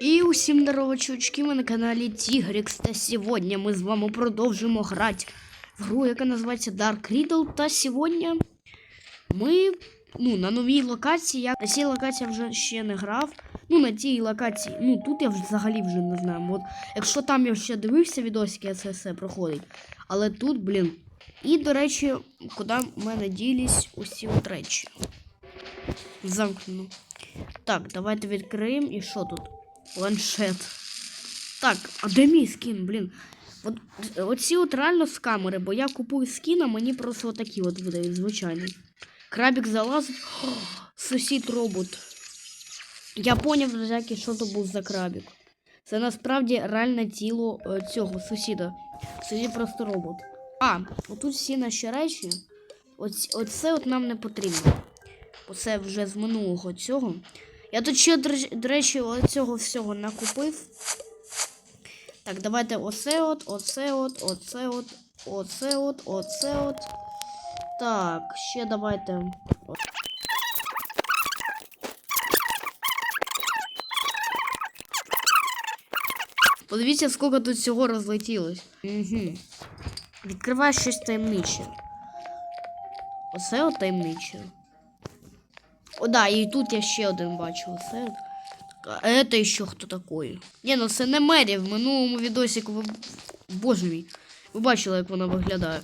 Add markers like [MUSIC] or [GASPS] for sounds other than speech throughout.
І усім здорово, чувачки, ми на каналі Тігрікс. Та сьогодні ми з вами продовжимо грати в гру, яка називається Dark Riddle. Та сьогодні ми ну, на новій локації. Я на цій локації вже ще не грав. Ну, на тій локації, ну тут я взагалі вже не знаю. От, якщо там я ще дивився відосики, я це все проходить. Але тут, блін. І, до речі, куди в мене ділись усі от речі. Замкнено. Так, давайте відкриємо. І що тут? Планшет. Так, а де мій скін, блін? От, оці от реально з камери, бо я купую скін, а мені просто отакі от видають, звичайні. Крабік залазить. [GASPS] Сусід робот. Я поняв, друзяки, що то був за крабік. Це насправді реальне тіло е, цього сусіда. Сусід просто робот. А, отут всі наші речі. Оце от нам не потрібно. Оце вже з минулого цього. Я тут ще, до речі- до речі, цього всього накупив. Так, давайте оце от, оце от, оце от, оце от, оце от. Так, ще давайте. Подивіться, скільки тут всього розлетілось. Угу. Відкриваю щось таємниче. Оце от таємниче. О, да, і тут я ще один бачу. Оце. А это ще хто такий? Ні, ну це не Мері. В минулому відосіку ви. Боже мій. Ви бачили, як вона виглядає.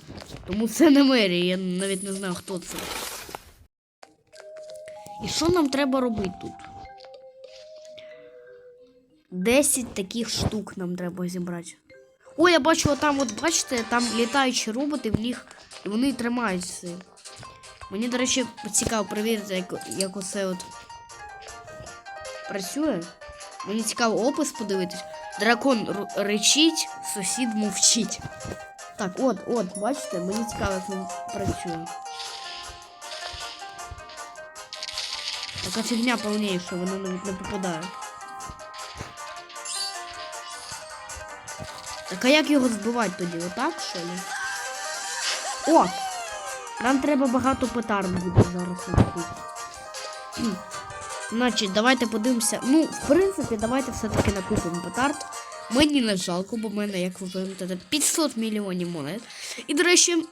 Тому це не Мері, я навіть не знаю, хто це. І що нам треба робити тут? 10 таких штук нам треба зібрати. О, я бачу, там, от бачите, там літаючі роботи, в них і вони тримаються. Мені, до речі, цікаво перевірити, як, як оце от працює. Мені цікаво опис подивитись. Дракон речить, сусід мовчить. Так, от, от, бачите, мені цікаво, як він працює. Така фігня повніша, вона навіть не попадає. Так а як його збивати тоді? Отак, що ли? О! Нам треба багато петард буде зараз. Значить, давайте подивимося. Ну, в принципі, давайте все-таки накупимо петард. Мені не жалко, бо в мене, як ви пам'ятаєте, 500 мільйонів монет. І, до речі,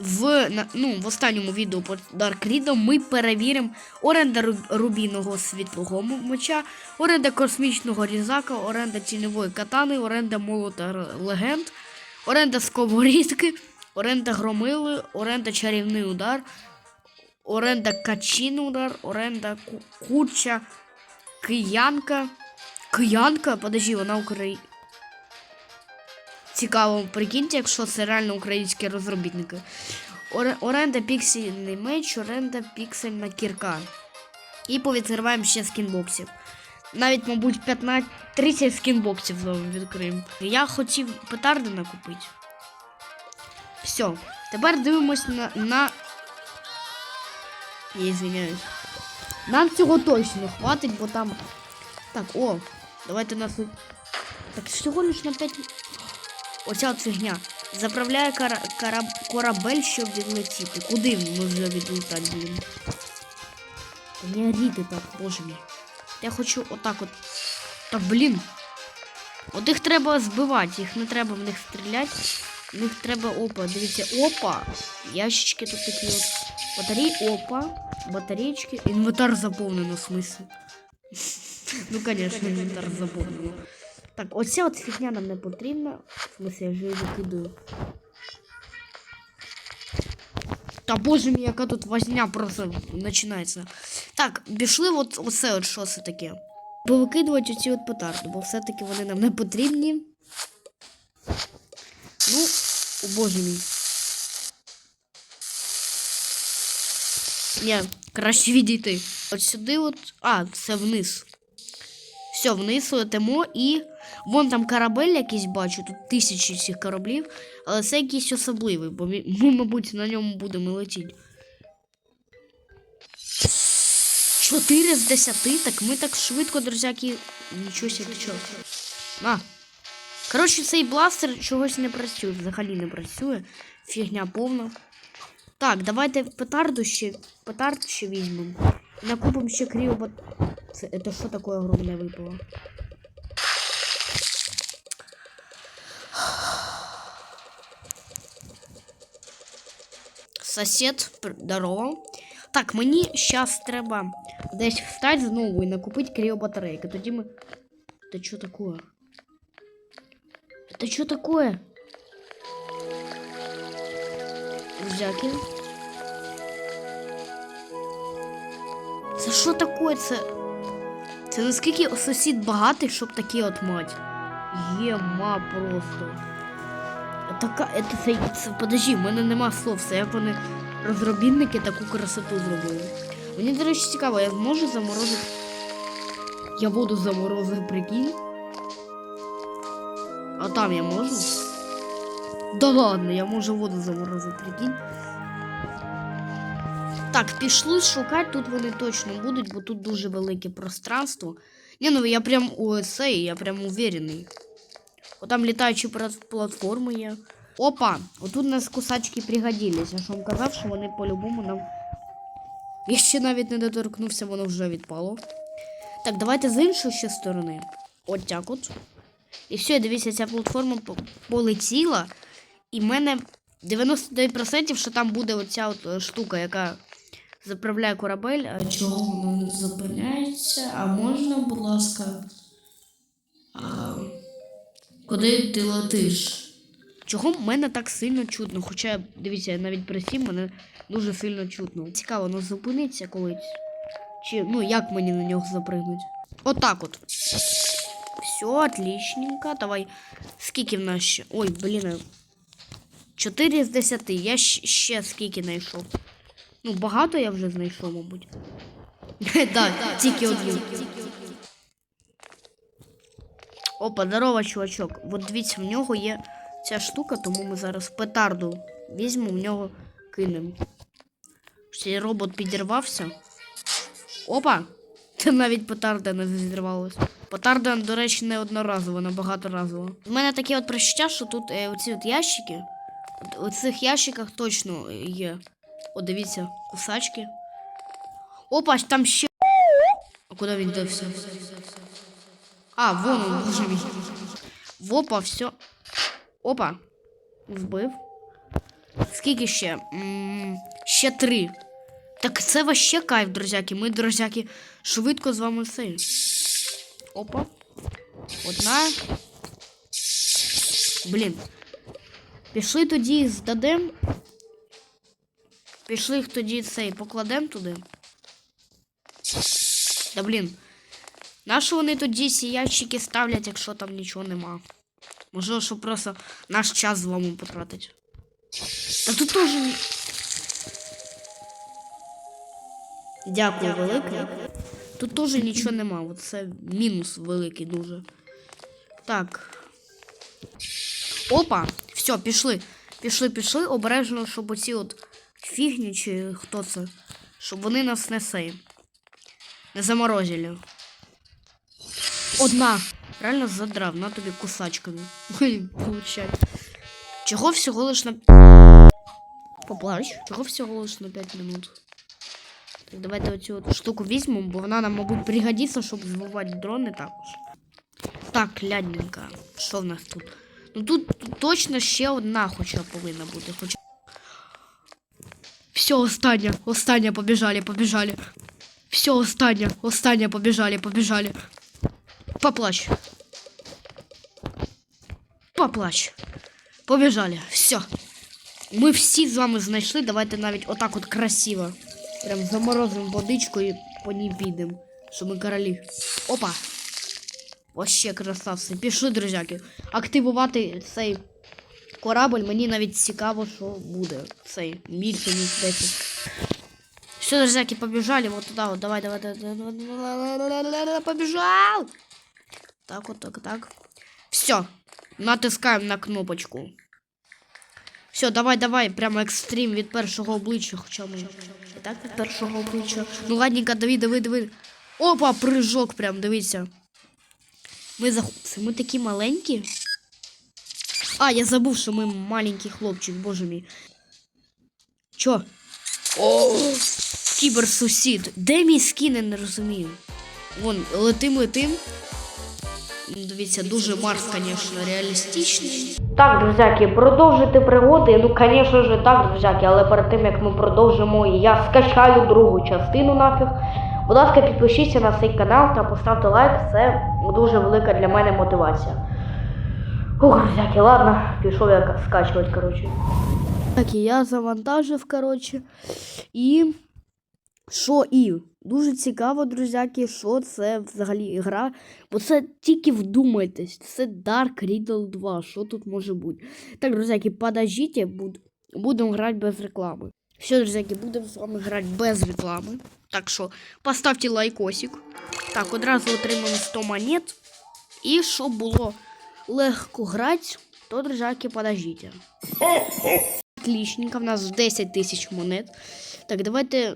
в, ну, в останньому відео по Dark Riddle ми перевіримо оренда ру- рубіного світлого меча, оренда космічного різака, оренда тіньової катани, оренда молота легенд, оренда сковорідки, оренда громили, оренда чарівний удар, оренда качин удар, оренда ку- куча, киянка. Киянка? Подожди, вона Украї... Цікаво, прикиньте, якщо це реально українські розробітники. Оренда піксельний меч, оренда піксельна кірка. І повідкриваємо ще скінбоксів. Навіть, мабуть, 15, 30 скінбоксів відкриємо. Я хотів петарди накупити. Все. Тепер дивимось на. на... Я извиняюсь. Нам цього точно хватить, бо там. Так, о, давайте нас. Так всього лиш на 5. Оця от. Заправляє кара... кара- корабель, щоб відлетіти. Куди ми вже будемо? Та Не оріти так, боже мій. Я хочу отак от. Та блін. От їх треба збивати, їх не треба в них стріляти. В них треба опа. Дивіться, опа. Ящички тут такі от. Батареї, опа. Батареечки. Інвентар заповнено, в смысле. [LAUGHS] Ну, конечно, інвентар заповнено. Так, оця от фігня нам не потрібна. В смысле, я вже її викидаю. Та боже мій, яка тут возня просто починається. Так, пішли от оце от що це таке. Повикидувати оці от петарди, бо все-таки вони нам не потрібні. О боже мій. Ні, краще відійти. От сюди от. А, це вниз. Все, вниз летимо і. Вон там корабель якийсь бачу, тут тисячі цих кораблів, але це якийсь особливий, бо ми, мабуть, на ньому будемо летіти. 4 з 10, так ми так швидко, друзяки, нічого себе. На. Коротше, цей бластер чогось не працює, взагалі не працює. Фігня повна. Так, давайте петарду ще петард ще візьмемо. Накупимо ще кріопат. Це, це що таке огромне випало? Сосед, здорово. Так, мені зараз треба десь встати знову і накупити кріобатарейки. Тоді ми. Та що таке? Це що таке? Друзяки. Це що таке? Це. Це наскільки сусід багатий, щоб такі от мать. Єма просто. Така, это, це, це, подожди, в мене нема слов. Це як вони розробітники таку красоту зробили. Мені, до речі, цікаво, я зможу заморозити. Я воду заморозив, прикинь. Там я можу? Да ладно, я можу воду заморозити, прикинь. Так, пішли шукати, тут вони точно будуть, бо тут дуже велике пространство. Ні, ну я прям у цей, я прям уверений. О, там літаючі платформи є. Опа! Отут у нас кусачки пригодились. Я ж вам казав, що вони по-любому нам. Я ще навіть не доторкнувся, воно вже відпало. Так, давайте з іншої ще сторони. От так от. І все, дивіться, ця платформа полетіла. І в мене 99%, що там буде оця от е, штука, яка заправляє корабель. А чого воно не зупиняється? А можна, будь ласка. А... Куди ти летиш? Чого мене так сильно чутно? Хоча, дивіться, я навіть присів, мене дуже сильно чутно. Цікаво, воно зупиниться колись. Чи ну як мені на нього запригнуть? Отак от. Все, отличненько. Давай. Скільки в нас ще? Ой, блін. 4 з 10. Я ще скільки знайшов. Ну, багато я вже знайшов, мабуть. Так, тільки один. Опа, здорово, чувачок. От дивіться, в нього є ця штука, тому ми зараз петарду візьмемо, в нього кинемо. Цей робот підірвався. Опа! [LAUGHS] Це навіть петарда не зірвалась. Петарда, до речі, не одноразово, вона багаторазова. У мене таке от прища, що тут е, оці от ящики. У цих ящиках точно є. О, дивіться, кусачки. Опа, там ще. А куди він дився? А, вон он, боже мій. Вопа, все. Опа. Вбив. Скільки ще? М, ще три. Так це вообще кайф, друзяки. Ми, друзяки, швидко з вами все. Опа. Одна. Блін. Пішли тоді здадем. Пішли їх тоді цей покладем туди. Та блін. Нащо вони тоді ці ящики ставлять, якщо там нічого нема? Можливо, щоб просто наш час з вами потратить. Та тут теж. Дякую велике. Тут теж нічого нема. Це мінус великий дуже. Так. Опа! Все, пішли. Пішли, пішли. Обережно, щоб оці от фігні, чи хто це, щоб вони нас не сей. Не заморозили. Одна. Реально задрав, на тобі кусачками. Чого всього лиш на. Поплач. Чого всього лиш на 5 минут? Так, давайте оцю от штуку візьмемо, бо вона нам, мабуть, пригодиться, щоб збивати дрони також. Так, лядненько. Що в нас тут? Ну тут точно ще одна хоча повинна бути. Хоча... Все, остання, остання, побіжали, побіжали. Все, остання, остання, побіжали, побіжали. Поплач. Поплач. Побіжали. Все. Ми всі з вами знайшли. Давайте навіть отак от красиво. Прям заморозимо водичку і по ній підемо. Що ми королі. Опа. Вообще красавці. Пішли, друзяки. Активувати цей корабль. Мені навіть цікаво, що буде. Цей більше ніж 10. Все, друзьяки, побежали вот туда вот. Давай, давай, давай, давай, давай, давай, давай, побежал. Так вот, так, так. Все. Натискаємо на кнопочку. Все, давай, давай, прямо екстрім від першого обличчя, хоча ми. І так від першого обличчя. Ну ладненько, диви, диви, диви. Опа, прыжок, прям, дивіться. Ми за... Ми такі маленькі. А, я забув, що ми маленький хлопчик, боже мій. Чо? О, кіберсусід. Де мій скін, я не розумію. Вон, летим, летим. Дивіться, дуже Марс, звісно, реалістичний. Так, друзяки, продовжити пригоди. Ну, звісно ж, так, друзяки, але перед тим як ми продовжимо, я скачаю другу частину нафіг. Будь ласка, підпишіться на цей канал та поставте лайк. Це дуже велика для мене мотивація. Ух, друзяки, ладно, пішов я скачувати, коротше. Так, і я завантажив, коротше. І. Що і? Дуже цікаво, друзяки, що це взагалі гра. Бо це тільки вдумайтесь, це Dark Riddle 2. Що тут може бути? Так, друзяки, подождіть, буд... будемо грати без реклами. Все, друзяки, будемо з вами грати без реклами. Так що поставте лайкосик. Так, одразу отримаємо 100 монет. І щоб було легко грати, то, друзяки, подождіть. Отличненько, в нас 10 тисяч монет. Так, давайте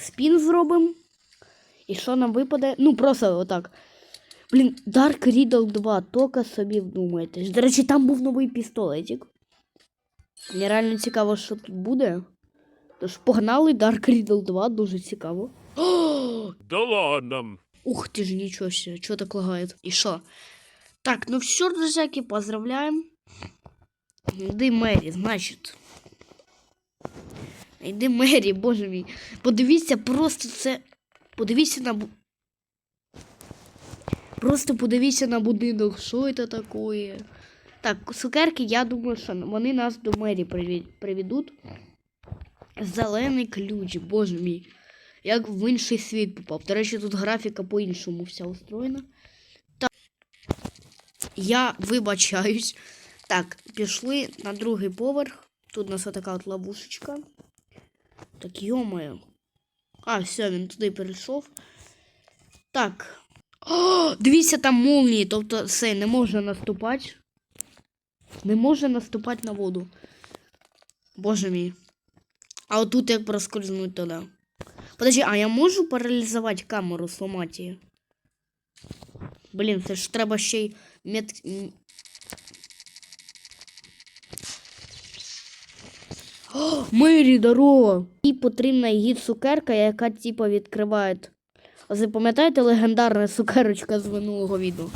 спін зробимо. І що нам випаде? Ну, просто отак. Блін, Dark Riddle 2, тільки собі вдумайтесь. До речі, там був новий пістолетик. Мені реально цікаво, що тут буде. Тож погнали Dark Riddle 2, дуже цікаво. [GASPS] Да ладно. Ух ты ж, ничего себе, что так лагает? И шо? Так, ну все, друзьяки, поздравляем. Йди Мері, значить. Йди Мері, боже мій. Подивіться, просто це. Подивіться на. Просто подивіться на будинок, що це таке. Так, цукерки, я думаю, що вони нас до Мері приведуть. Зелений ключ, боже мій. Як в інший світ попав. До речі, тут графіка по-іншому вся устроєна. Так. Я вибачаюсь. Так, пішли на другий поверх. Тут у нас така от ловушечка. Так, йомаю. А, все, він туди перейшов. Так. О, дивіться, там молнії, тобто все, не можна наступати. Не можна наступати на воду. Боже мій. А отут як проскользнуть туди. Подожди, а я можу паралізувати камеру, сломати її? Блін, це ж треба ще й мет... [GASPS] О, Мері, здорово! Їй потрібна її цукерка, яка типу відкриває. Ви пам'ятаєте легендарна цукерочка з минулого відео?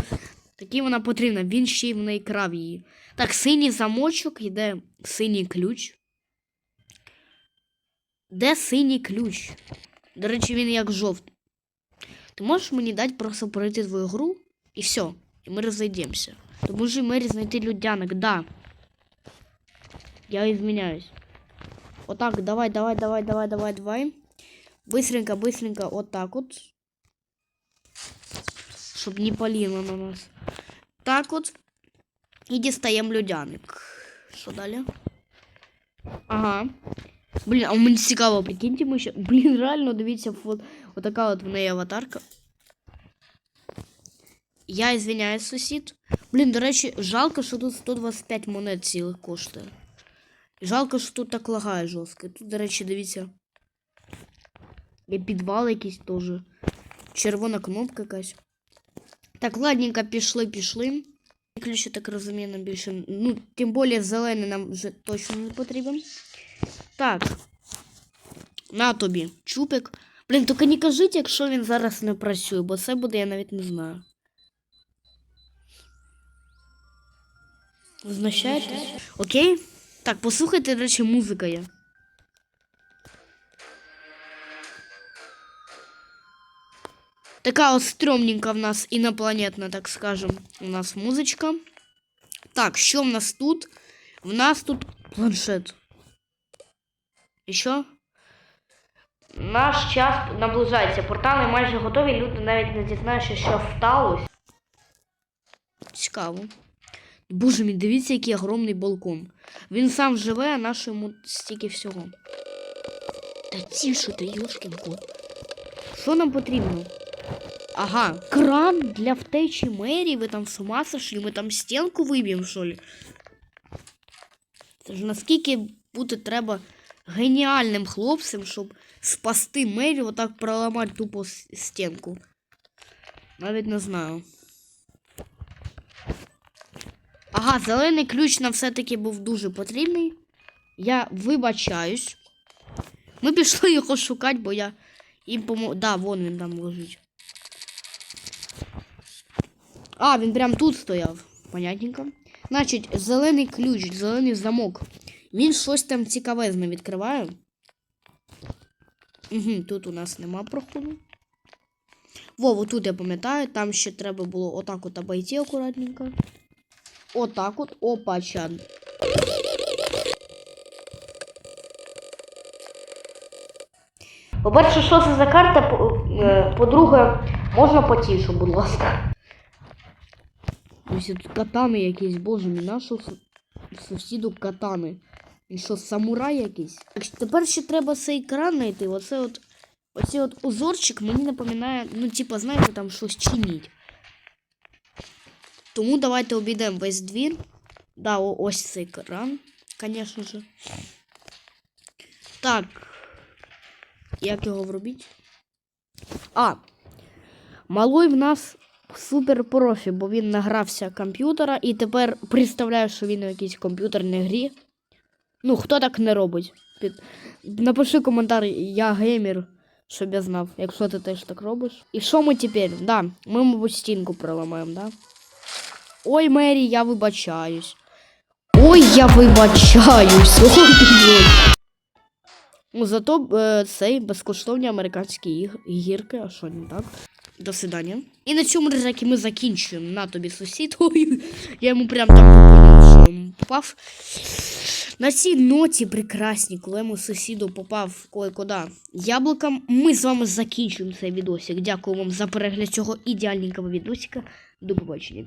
Такі вона потрібна, він ще й в неї крав її. Так, синій замочок, йде синій ключ. Де синій ключ? До речі, він як жовтий. Ти можеш мені дати просто пройти твою гру і все. І ми розійдемося. Допоможи Мері знайти людянок, да. Я изменяюсь. Отак, давай, давай, давай, давай, давай, давай. Быстренько, быстренько, вот так вот. Щоб не палило на нас. Так от. І дістаємо людяник. Що далі? Ага. Блін, а мені цікаво, прикиньте, ми ще. Блін, реально, дивіться, от, отака от в неї аватарка. Я извиняюсь, сусід. Блін, до речі, жалко, що тут 125 монет цілих коштує. Жалко, що тут так лагає жорстко. Тут, до речі, дивіться. Є підвал якийсь теж. Червона кнопка якась. Так, ладненько, пішли, пішли. Ключ, так розумію, нам більше. Ну, тим більше зелений нам вже точно не потрібен. Так. На тобі, чупик. Блін, тільки не кажіть, якщо він зараз не працює, бо це буде, я навіть не знаю. Означаєте? Окей? Так, послухайте, до речі, музика є. Така от стрьомненька в нас інопланетна, так скажем, у нас музичка. Так, що в нас тут? В нас тут планшет. І що? Наш час наближається. Портали майже готові. Люди навіть не дізнаються, що сталося. Цікаво. Боже мій, дивіться, який огромний балкон. Він сам живе, а нашому стільки всього. Та тише ти, Йошкін кот. Що нам потрібно? Ага, кран для втечі Мері, ви там з ума сошли, ми там стінку виб'ємо, що ли? Це ж наскільки бути треба геніальним хлопцем, щоб спасти Мері, отак проламати тупо с- стінку. Навіть не знаю. Ага, зелений ключ нам все-таки був дуже потрібний. Я вибачаюсь. Ми пішли його шукати, бо я їм помо... Да, вон він там лежить. А, він прям тут стояв. Понятненько. Значить, зелений ключ, зелений замок. Він щось там цікавезне відкриває. Угу, тут у нас нема проходу. Во, тут я пам'ятаю, там ще треба було отак от обойти акуратненько. Отак от. Опа, чан. По-перше, що це за карта? Е, По-друге, можна потіше, будь ласка. Ось тут катани якісь, боже мій, нашу су- сусіду катани. Він що, самурай якийсь? Тепер ще треба цей екран знайти. Оце от, оцей от узорчик мені напоминає, ну, типа, знаєте, там щось чиніть. Тому давайте обійдемо весь двір. Да, ось цей екран, звісно же. Так. Як його вробіть? А. Малой в нас супер профі, бо він награвся комп'ютера і тепер представляю, що він у якійсь комп'ютерній грі. Ну, хто так не робить? Під... Напиши коментар, я геймер, щоб я знав, якщо ти теж так робиш. І що ми тепер? Да, ми, мабуть, стінку проламаємо, да? Ой, Мері, я вибачаюсь. Ой, я вибачаюсь. Ой-ой. [LAUGHS] Ну, зато е, цей безкоштовні американські іг- гірки, а що не так? До свидання. І на цьому ризакі ми закінчуємо. На тобі сусід. [LAUGHS] Ой, я йому прям так попав, попав. На цій ноті прекрасній, коли йому сусіду попав кое-куди яблуком, ми з вами закінчуємо цей відосик. Дякую вам за перегляд цього ідеальненького відосика. До побачення.